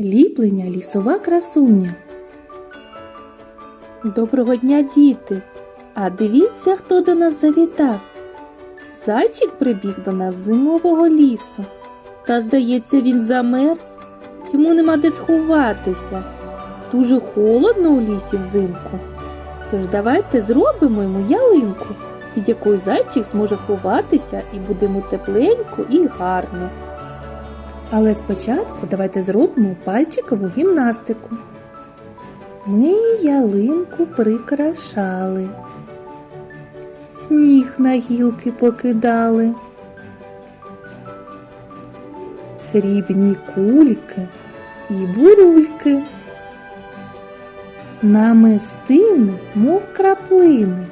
Ліплення лісова красуня. Доброго дня, діти! А дивіться, хто до нас завітав. Зайчик прибіг до нас з зимового лісу. Та, здається, він замерз. Йому нема де сховатися. Дуже холодно у лісі взимку. Тож давайте зробимо йому ялинку, під якою зайчик зможе ховатися і буде йому тепленько і гарно. Але спочатку давайте зробимо пальчикову гімнастику. Ми ялинку прикрашали, сніг на гілки покидали, срібні кульки і бурульки, намистини, мов краплини.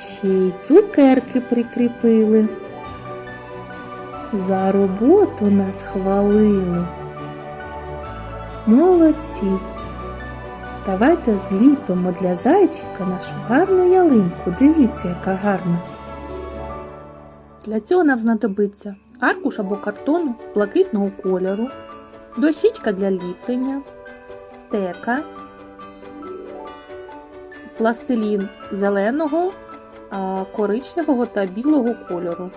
Ще й цукерки прикріпили. За роботу нас хвалили. Молодці. Давайте зліпимо для зайчика нашу гарну ялинку. Дивіться, яка гарна. Для цього нам знадобиться аркуш або картону блакитного кольору, дощечка для ліплення, стека, пластилін зеленого, коричневого та білого кольору.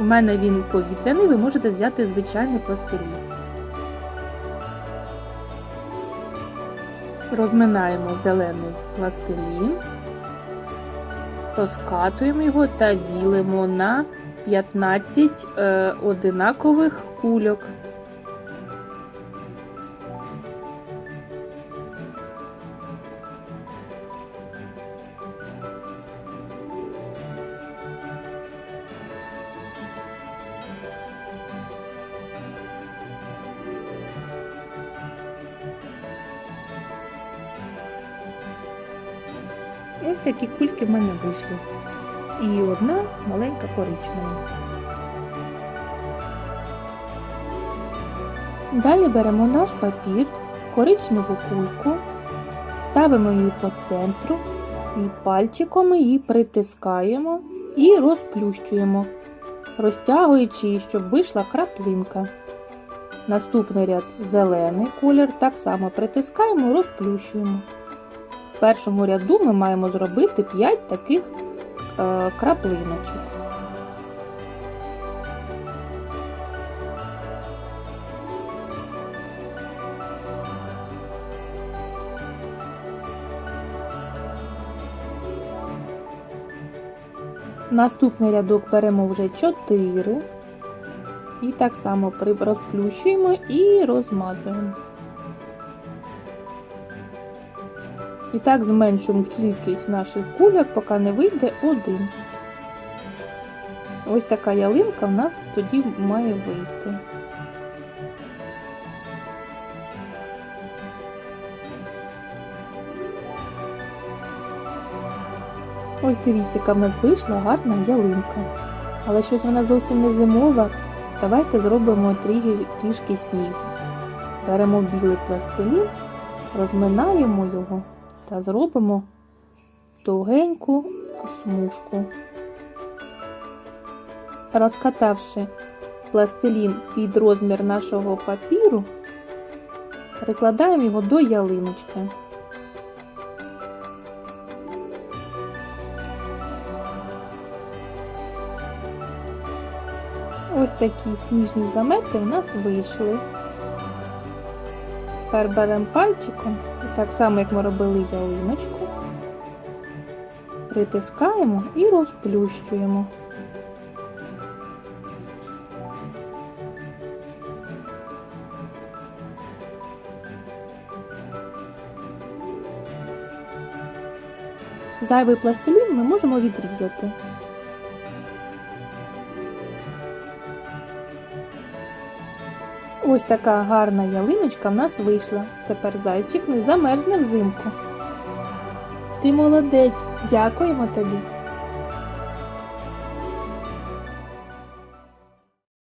У мене він повітряний, ви можете взяти звичайний пластилін. Розминаємо зелений пластилін, розкатуємо його та ділимо на 15 е, одинакових кульок. Ось такі кульки в мене вийшли. І одна маленька коричнева. Далі беремо наш папір, коричневу кульку, ставимо її по центру і пальчиком її притискаємо і розплющуємо, розтягуючи її, щоб вийшла краплинка. Наступний ряд зелений колір, так само притискаємо, розплющуємо. В першому ряду ми маємо зробити 5 таких е, краплиночок. Наступний рядок беремо вже 4 і так само розплющуємо і розмазуємо. І так зменшуємо кількість наших кульок, поки не вийде один. Ось така ялинка в нас тоді має вийти. Ось дивіться, яка в нас вийшла гарна ялинка. Але щось вона зовсім не зимова. Давайте зробимо трі- трішки снігу. Беремо білий пластилін, розминаємо його та зробимо довгеньку смужку. Розкатавши пластилін під розмір нашого папіру, прикладаємо його до ялиночки. Ось такі сніжні замети у нас вийшли. Тепер беремо пальчиком, так само, як ми робили ялиночку, притискаємо і розплющуємо. Зайвий пластилін ми можемо відрізати. Ось така гарна ялиночка в нас вийшла. Тепер зайчик не замерзне взимку. Ти молодець, дякуємо тобі.